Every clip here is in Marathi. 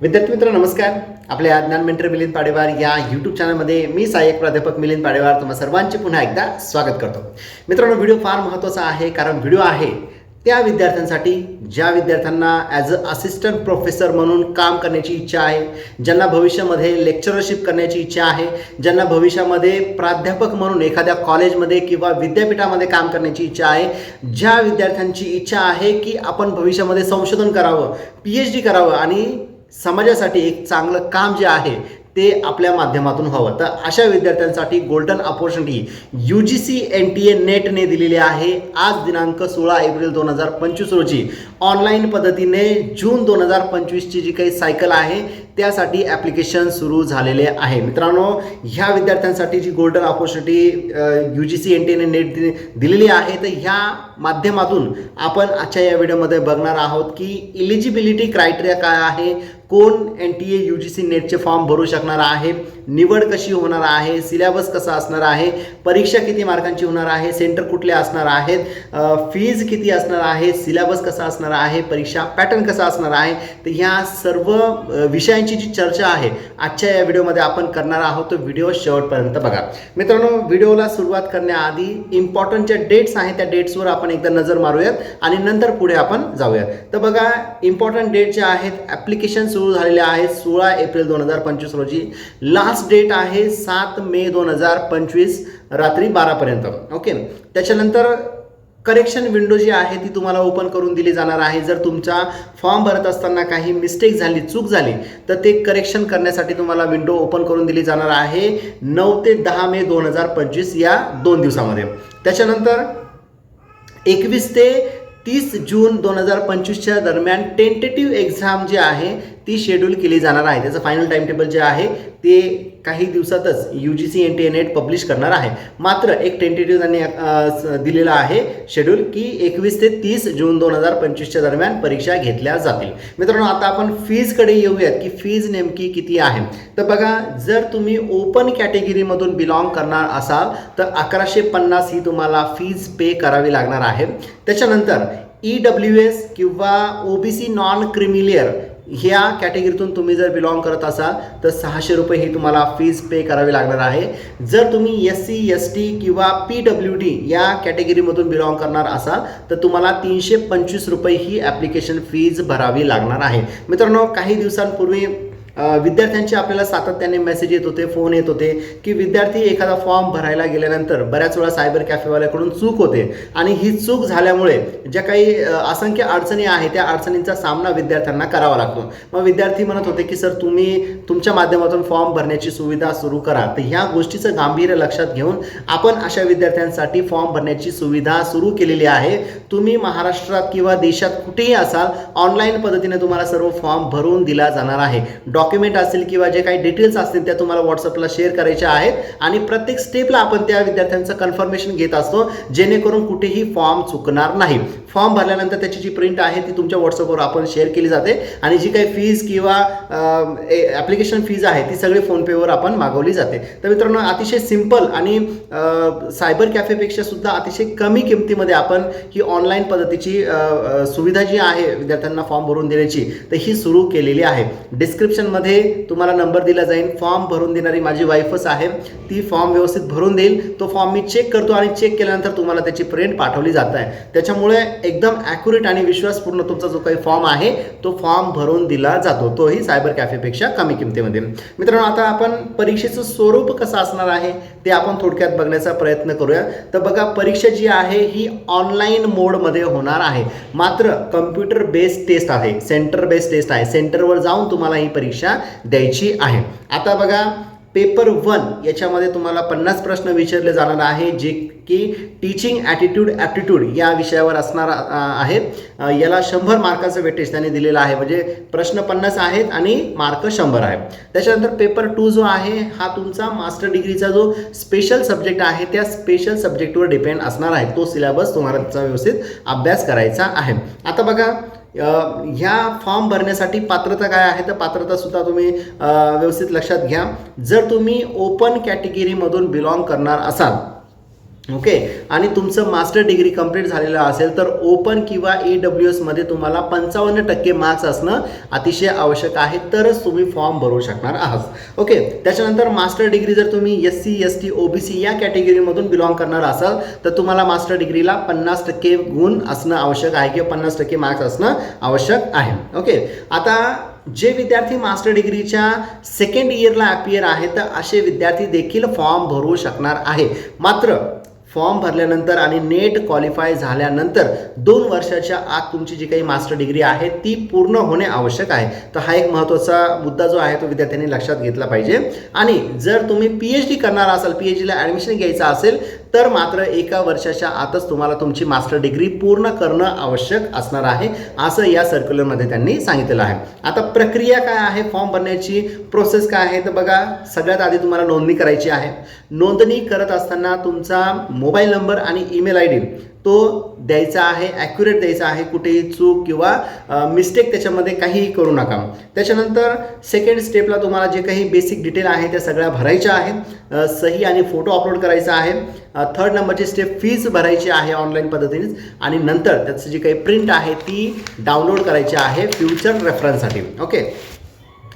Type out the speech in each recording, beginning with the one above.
विद्यार्थी मित्र नमस्कार. आपल्या ज्ञान मेंटर मिलिंद पाडेवार या यूट्यूब चॅनलमध्ये मी सहाय्यक प्राध्यापक मिलिंद पाडेवार तुम्हा सर्वांचे पुन्हा एकदा स्वागत करतो. मित्रांनो व्हिडिओ फार महत्त्वाचा आहे कारण व्हिडिओ आहे त्या विद्यार्थ्यांसाठी ज्या विद्यार्थ्यांना ॲज अ असिस्टंट प्रोफेसर म्हणून काम करण्याची इच्छा आहे ज्यांना भविष्यामध्ये लेक्चरशिप करण्याची इच्छा आहे ज्यांना भविष्यामध्ये प्राध्यापक म्हणून एखाद्या कॉलेजमध्ये किंवा विद्यापीठामध्ये काम करण्याची इच्छा आहे ज्या विद्यार्थ्यांची इच्छा आहे की आपण भविष्यामध्ये संशोधन करावं पी एच डी करावं आणि समाजासाठी एक चांगलं काम जे आहे ते आपल्या माध्यमातून व्हावं. तर अशा विद्यार्थ्यांसाठी golden opportunity U G C N T A नेटने दिलेली आहे. आज दिनांक सोळा एप्रिल दोन हजार पंचवीस रोजी. ऑनलाईन पद्धतीने जून दोन हजार पंचवीसची जी काही सायकल आहे त्यासाठी ॲप्लिकेशन सुरू झालेले आहे. मित्रांनो ह्या विद्यार्थ्यांसाठी जी golden opportunity U G C N T एने नेट दि- दिलेली आहे तर ह्या माध्यमातून आपण आजच्या या व्हिडिओमध्ये बघणार आहोत की इलिजिबिलिटी क्रायटेरिया काय आहे कोण N T A U G C नेटचे फॉर्म भरू शकणार आहे? निवड कशी होणार आहे? सिलेबस कसा असणार आहे? परीक्षा किती मार्कांची होणार आहे? सेंटर कुठले असणार आहेत? फीज किती असणार आहे? सिलेबस कसा असणार आहे? परीक्षा पॅटर्न कसा असणार आहे? तर ह्या सर्व विषयांची जी चर्चा आहे आजच्या या व्हिडिओमध्ये आपण करणार आहोत. तो व्हिडिओ शेवटपर्यंत बघा. मित्रांनो व्हिडिओला सुरुवात करण्याआधी इम्पॉर्टंट ज्या डेट्स आहेत त्या डेट्सवर आपण एकदा नजर मारूयात आणि नंतर पुढे आपण जाऊयात. तर बघा इम्पॉर्टंट डेट ज्या आहेत ॲप्लिकेशन सुरू झालेले आहेत सोळा एप्रिल दोन हजार पंचवीस रोजी. लास्ट डेट आहे सात मे दोन हजार पंचवीस रात्री बारापर्यंत ओके त्याच्यानंतर करेक्शन विंडो जी आहे ती तुम्हाला ओपन करून दिली जाणार आहे. जर तुमचा फॉर्म भरत असताना काही मिस्टेक झाली चूक झाली तर ते करेक्शन करण्यासाठी तुम्हाला विंडो ओपन करून दिली जाणार आहे. नऊ ते दहा मे दोन हजार पंचवीस या दोन दिवसामध्ये. त्याच्यानंतर एकवीस ते तीस जून दोन हजार पंचवीसच्या दरम्यान टेंटेटिव्ह एक्झाम जी आहे ती शेड्यूल केली जाणार आहे. त्याचं फायनल टाइम टेबल जे आहे ते काही दिवसातच U G C N T NET publish करणार आहे. मात्र एक टेंटेटिव्ह त्यांनी दिलेला दिलेलं आहे शेड्यूल की एकवीस ते तीस जून दोन हजार पंचवीसच्या दरम्यान परीक्षा घेतल्या जातील. मित्रांनो आता आपण फीजकडे येऊयात की फीज नेमकी किती आहे. तर बघा जर तुम्ही ओपन कॅटेगरीमधून बिलॉंग करणार असाल तर अकराशे पन्नास ही तुम्हाला फीज पे करावी लागणार आहे. त्याच्यानंतर ई डब्ल्यू एस किंवा O B C non creamy layer ह्या कॅटेगरीतून तुम्ही जर बिलॉंग करत असाल तर सहाशे रुपये ही तुम्हाला फीज पे करावी लागणार आहे. जर तुम्ही एस सी एस टी किंवा पी डब्ल्यू डी या कॅटेगरीमधून बिलॉंग करणार असाल तर तुम्हाला तीनशे पंचवीस रुपये ही ॲप्लिकेशन फीज भरावी लागणार आहे. मित्रांनो काही दिवसांपूर्वी विद्यार्थ्यांचे आपल्याला सातत्याने मेसेज येत होते फोन येत होते की विद्यार्थी एखादा फॉर्म भरायला गेल्यानंतर बऱ्याच वेळा सायबर कॅफेवाल्याकडून चूक होते. आणि ही चूक झाल्यामुळे ज्या काही असंख्य अडचणी आहेत त्या अडचणींचा सामना विद्यार्थ्यांना करावा लागतो. मग विद्यार्थी म्हणत होते की सर तुम्ही तुमच्या माध्यमातून फॉर्म भरण्याची सुविधा सुरू करा. तर ह्या गोष्टीचं गांभीर्य लक्षात घेऊन आपण अशा विद्यार्थ्यांसाठी फॉर्म भरण्याची सुविधा सुरू केलेली आहे. तुम्ही महाराष्ट्रात किंवा देशात कुठेही असाल ऑनलाईन पद्धतीने तुम्हाला सर्व फॉर्म भरून दिला जाणार आहे. डॉक्युमेंट असतील किंवा जे काही डिटेल्स असतील त्या तुम्हाला व्हॉट्सअपला शेअर करायच्या आहेत. आणि प्रत्येक स्टेपला आपण त्या विद्यार्थ्यांचं कन्फर्मेशन घेत असतो जेणेकरून कुठेही फॉर्म चुकणार नाही. फॉर्म भरल्यानंतर त्याची जी प्रिंट आहे ती तुमच्या व्हॉट्सअपवर आपण शेअर केली जाते. आणि जी काही फीज किंवा ॲप्लिकेशन फीज आहे ती सगळी फोनपेवर आपण मागवली जाते. तर मित्रांनो अतिशय सिंपल आणि सायबर कॅफेपेक्षा सुद्धा अतिशय कमी किमतीमध्ये आपण ही ऑनलाईन पद्धतीची सुविधा जी आहे विद्यार्थ्यांना फॉर्म भरून देण्याची तर ही सुरू केलेली आहे. डिस्क्रिप्शन डिस्क्रिप्शनमध्ये तुम्हाला नंबर दिला जाईल. फॉर्म भरून देणारी माझी वाईफच आहे ती फॉर्म व्यवस्थित भरून देईल. तो फॉर्म मी चेक करतो आणि चेक केल्यानंतर तुम्हाला त्याची प्रिंट पाठवली जात आहे. त्याच्यामुळे एकदम ॲक्युरेट आणि विश्वासपूर्ण तुमचा जो काही फॉर्म आहे तो फॉर्म भरून दिला जातो. तोही सायबर कॅफेपेक्षा कमी किमतीमध्ये. मित्रांनो आता आपण परीक्षेचं स्वरूप कसं असणार आहे ते आपण थोडक्यात बघण्याचा प्रयत्न करूया. तर बघा परीक्षा जी आहे ही ऑनलाईन मोडमध्ये होणार आहे. मात्र कम्प्युटर बेस्ड टेस्ट आहे. सेंटर बेस्ड टेस्ट आहे सेंटरवर जाऊन तुम्हाला ही परीक्षा द्यायची आहे. आता बघा पेपर वन याच्यामध्ये तुम्हाला पन्नास प्रश्न विचारले जाणार आहे जे की टीचिंग ॲटिट्यूड ॲप्टिट्यूड या विषयावर असणार आहेत. याला शंभर मार्काचं वेटेज त्याने दिलेलं आहे. म्हणजे प्रश्न पन्नास आहेत आणि मार्क शंभर आहे त्याच्यानंतर पेपर टू जो आहे हा तुमचा मास्टर डिग्रीचा जो स्पेशल सब्जेक्ट आहे त्या स्पेशल सब्जेक्टवर डिपेंड असणार आहे. तो सिलेबस तुम्हाला त्याचा व्यवस्थित अभ्यास करायचा आहे. आता बघा ह्या फॉर्म भरण्यासाठी पात्रता काय आहे? तर पात्रतासुद्धा तुम्ही व्यवस्थित लक्षात घ्या. जर तुम्ही ओपन कॅटेगरीमधून बिलॉंग करणार असाल ओके आणि तुमचं मास्टर डिग्री कंप्लीट झालेलं असेल तर ओपन किंवा ई डब्ल्यू एसमध्ये तुम्हाला पंचावन्न टक्के मार्क्स असणं अतिशय आवश्यक आहे. तरच तुम्ही फॉर्म भरू शकणार आहात. ओके त्याच्यानंतर मास्टर डिग्री जर तुम्ही S C S T O B C या कॅटेगरीमधून बिलॉंग करणार असाल तर तुम्हाला मास्टर डिग्रीला पन्नास टक्के गुण असणं आवश्यक आहे किंवा पन्नास टक्के मार्क्स असणं आवश्यक आहे. ओके आता जे विद्यार्थी मास्टर डिग्रीच्या सेकंड इयरला अपियर आहेत तर असे विद्यार्थी देखील फॉर्म भरू शकणार आहे मात्र फॉर्म भरल्यानंतर आणि नेट क्वालिफाय झाल्यानंतर दोन वर्षाच्या आत तुमची जी काही मास्टर डिग्री आहे ती पूर्ण होणे आवश्यक आहे. तर हा एक महत्त्वाचा मुद्दा जो आहे तो विद्यार्थ्यांनी लक्षात घेतला पाहिजे. आणि जर तुम्ही पी एच डी करणार असाल पी एच डीला ॲडमिशन घ्यायचं असेल तर मात्र एका वर्षाच्या आतच तुम्हाला तुमची मास्टर डिग्री पूर्ण करणं आवश्यक असणार आहे असं या सर्क्युलरमध्ये त्यांनी सांगितलेलं आहे. आता प्रक्रिया काय आहे? फॉर्म भरण्याची प्रोसेस काय आहे? तर बघा सगळ्यात आधी तुम्हाला नोंदणी करायची आहे. नोंदणी करत असताना तुमचा मोबाईल नंबर आणि ईमेल आय डी तो द्यायचा आहे ॲक्युरेट द्यायचा आहे कुठेही चूक किंवा मिस्टेक त्याच्यामध्ये काहीही करू नका. त्याच्यानंतर सेकंड स्टेपला तुम्हाला जे काही बेसिक डिटेल आहे त्या सगळ्या भरायच्या आहेत. सही आणि फोटो अपलोड करायचा आहे. थर्ड नंबरची स्टेप फीज भरायची आहे ऑनलाईन पद्धतीनेच. आणि नंतर त्याचं जी काही प्रिंट आहे ती डाउनलोड करायची आहे फ्युचर रेफरन्ससाठी ओके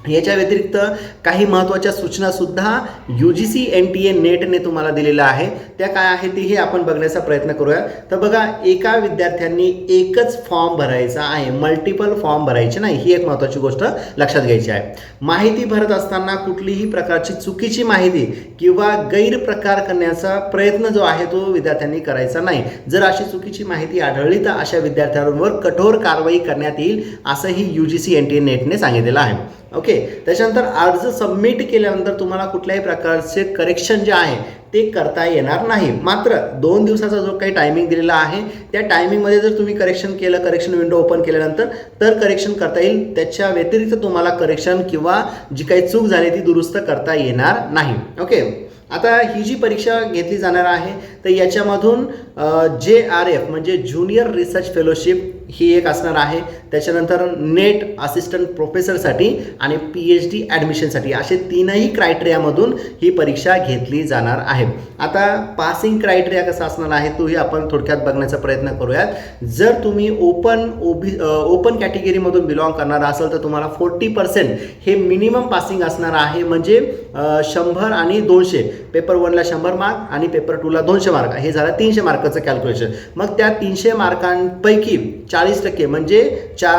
याच्या व्यतिरिक्त काही महत्त्वाच्या सूचनासुद्धा U G C N T A नेटने तुम्हाला दिलेल्या आहे त्या काय आहे तेही आपण बघण्याचा प्रयत्न करूया. तर बघा एका विद्यार्थ्यांनी एकच फॉर्म भरायचा आहे. मल्टिपल फॉर्म भरायचे नाही. ही एक महत्त्वाची गोष्ट लक्षात घ्यायची आहे. माहिती भरत असताना कुठलीही प्रकारची चुकीची माहिती किंवा गैरप्रकार करण्याचा प्रयत्न जो आहे तो विद्यार्थ्यांनी करायचा नाही. जर अशी चुकीची माहिती आढळली तर अशा विद्यार्थ्यांवर कठोर कारवाई करण्यात येईल असंही U G C N T A नेटने सांगितलेलं आहे. ओके. त्याच्यानंतर अर्ज सबमिट केल्यानंतर तुम्हाला कुठल्याही प्रकारचे करेक्शन जे आहे ते करता येणार नाही. मात्र दोन दिवसाचा जो काही टायमिंग दिलेला आहे त्या टायमिंगमध्ये जर तुम्ही करेक्शन केलं करेक्शन विंडो ओपन केल्यानंतर तर करेक्शन करता येईल. त्याच्या व्यतिरिक्त तुम्हाला करेक्शन किंवा जी काही चूक झाली ती दुरुस्त करता येणार नाही. ओके आता ही जी परीक्षा घेतली जाणार आहे तर याच्यामधून जे आर एफ म्हणजे ज्युनियर रिसर्च फेलोशिप ही एक असणार आहे. त्याच्यानंतर नेट असिस्टंट प्रोफेसरसाठी आणि पी एच डी ॲडमिशनसाठी असे तीनही क्रायटेरियामधून ही परीक्षा घेतली जाणार आहे. आता पासिंग क्रायटेरिया कसा असणार आहे तोही आपण थोडक्यात बघण्याचा प्रयत्न करूयात. जर तुम्ही ओपन ओबी ओपन कॅटेगरीमधून बिलॉंग करणार असाल तर तुम्हाला फोर्टी पर्सेंट हे मिनिमम पासिंग असणार आहे. म्हणजे शंभर आणि दोनशे. पेपर वनला शंभर मार्क आणि पेपर टूला दोनशे मार्क हे झालं तीनशे मार्काचं कॅल्क्युलेशन मग त्या तीनशे मार्कांपैकी चाळीस टक्के. म्हणजे चा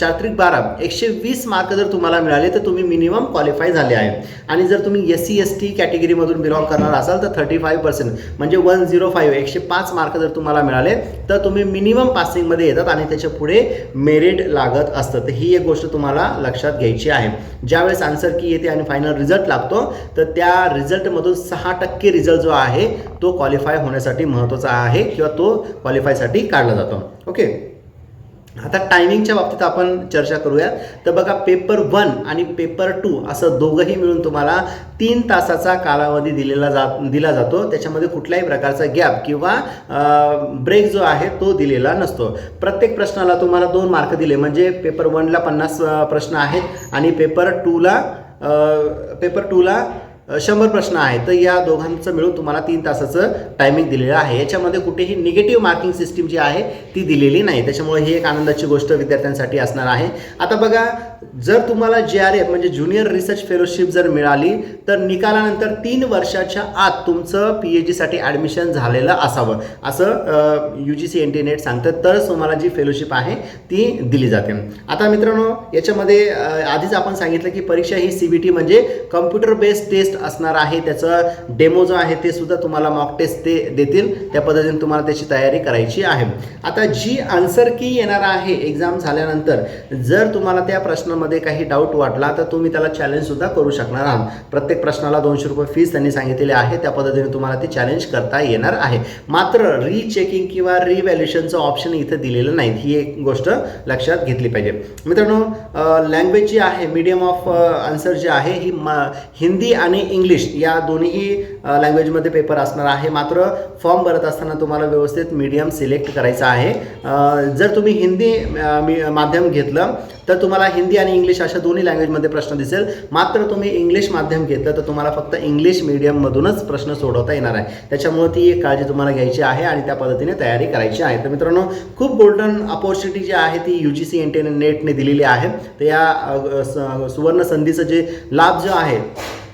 चात्रिक बारा एकशे वीस मार्क जर तुम्हाला मिळाले तर तुम्ही मिनिमम क्वालिफाय झाले आहे. आणि जर तुम्ही एस सी एस टी कॅटेगरीमधून बिलॉंग करणार असाल तर थर्टी फाईव्ह पर्सेंट. म्हणजे वन झिरो फाईव्ह एकशे पाच मार्क जर तुम्हाला मिळाले तर तुम्ही मिनिमम पासिंगमध्ये येतात आणि त्याच्या पुढे मेरिट लागत असतं. तर ही एक गोष्ट तुम्हाला लक्षात घ्यायची आहे. ज्यावेळेस आन्सर की येते आणि फायनल रिझल्ट लागतो तर त्या रिझल्टमधून सहा टक्के रिझल्ट जो आहे तो क्वालिफाय होण्यासाठी महत्त्वाचा आहे किंवा तो क्वालिफायसाठी काढला जातो. ओके आता टायमिंगच्या बाबतीत आपण चर्चा करूया तर बघा पेपर वन आणि पेपर टू असं दोघंही मिळून तुम्हाला तीन तासाचा कालावधी दिलेला जा दिला जातो. त्याच्यामध्ये कुठल्याही प्रकारचा गॅप किंवा ब्रेक जो आहे तो दिलेला नसतो. प्रत्येक प्रश्नाला तुम्हाला दोन मार्क दिले. म्हणजे पेपर वनला पन्नास प्रश्न आहेत आणि पेपर टूला पेपर टूला शंभर प्रश्न आहेत. तर या दोघांचं मिळून तुम्हाला तीन तासाचं टायमिंग दिलेलं आहे. याच्यामध्ये कुठेही निगेटिव्ह मार्किंग सिस्टीम जी आहे ती दिलेली नाही. त्याच्यामुळे ही एक आनंदाची गोष्ट विद्यार्थ्यांसाठी असणार आहे. आता बघा जर तुम्हाला जे आर एफ म्हणजे ज्युनियर रिसर्च फेलोशिप जर मिळाली तर निकालानंतर तीन वर्षाच्या आत तुमचं पी एच डीसाठी ॲडमिशन झालेलं असावं. असं U G C N T NET सांगतं तरच तुम्हाला जी फेलोशिप आहे ती दिली जाते. आता मित्रांनो याच्यामध्ये आधीच आपण सांगितलं की परीक्षा ही सी बी टी म्हणजे कम्प्युटर बेस्ड टेस्ट असणार आहे. त्याचं डेमो जो आहे ते सुद्धा तुम्हाला मॉक टेस्ट ते देतील. त्या पद्धतीने तुम्हाला त्याची तयारी करायची आहे. आता जी आन्सर की येणार आहे एक्झाम झाल्यानंतर जर तुम्हाला त्या प्रश्न प्रश्नामध्ये काही डाऊट वाटला तर तुम्ही त्याला चॅलेंज सुद्धा करू शकणार आहात. प्रत्येक प्रश्नाला दोनशे रुपये फीस त्यांनी सांगितलेली आहे. त्या पद्धतीने तुम्हाला ते चॅलेंज करता येणार आहे. मात्र रिचेकिंग किंवा रिव्हॅल्युएशनचं ऑप्शन इथं दिलेलं नाही ही एक गोष्ट लक्षात घेतली पाहिजे. मित्रांनो लँग्वेज जी आहे मीडियम ऑफ आन्सर जे आहे ही म हिंदी आणि इंग्लिश या दोन्ही लँग्वेजमध्ये पेपर असणार आहे. मात्र फॉर्म भरत असताना तुम्हाला व्यवस्थित मीडियम सिलेक्ट करायचा आहे. जर तुम्ही हिंदी माध्यम घेतलं तर तुम्हाला हिंदी आणि इंग्लिश अशा दोन्ही लँग्वेजमध्ये प्रश्न दिसेल. मात्र तुम्ही इंग्लिश माध्यम घेतलं तर तुम्हाला फक्त इंग्लिश मीडियममधूनच प्रश्न सोडवता येणार आहे. त्याच्यामुळे ती एक काळजी तुम्हाला घ्यायची आहे आणि त्या पद्धतीने तयारी करायची आहे. तर मित्रांनो खूप गोल्डन अपॉर्च्युनिटी जी आहे ती U G C N T नेटने दिलेली आहे. तर या सुवर्ण संधीचं जे लाभ जो आहे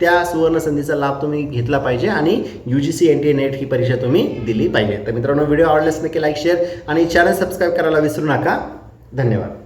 त्या सुवर्ण संधीचा लाभ तुम्ही घेतला पाहिजे आणि U G C N T NET ही परीक्षा तुम्ही दिली पाहिजे. तर मित्रांनो व्हिडिओ आवडल्यास नक्की लाईक शेअर आणि चॅनल सबस्क्राईब करायला विसरू नका. धन्यवाद.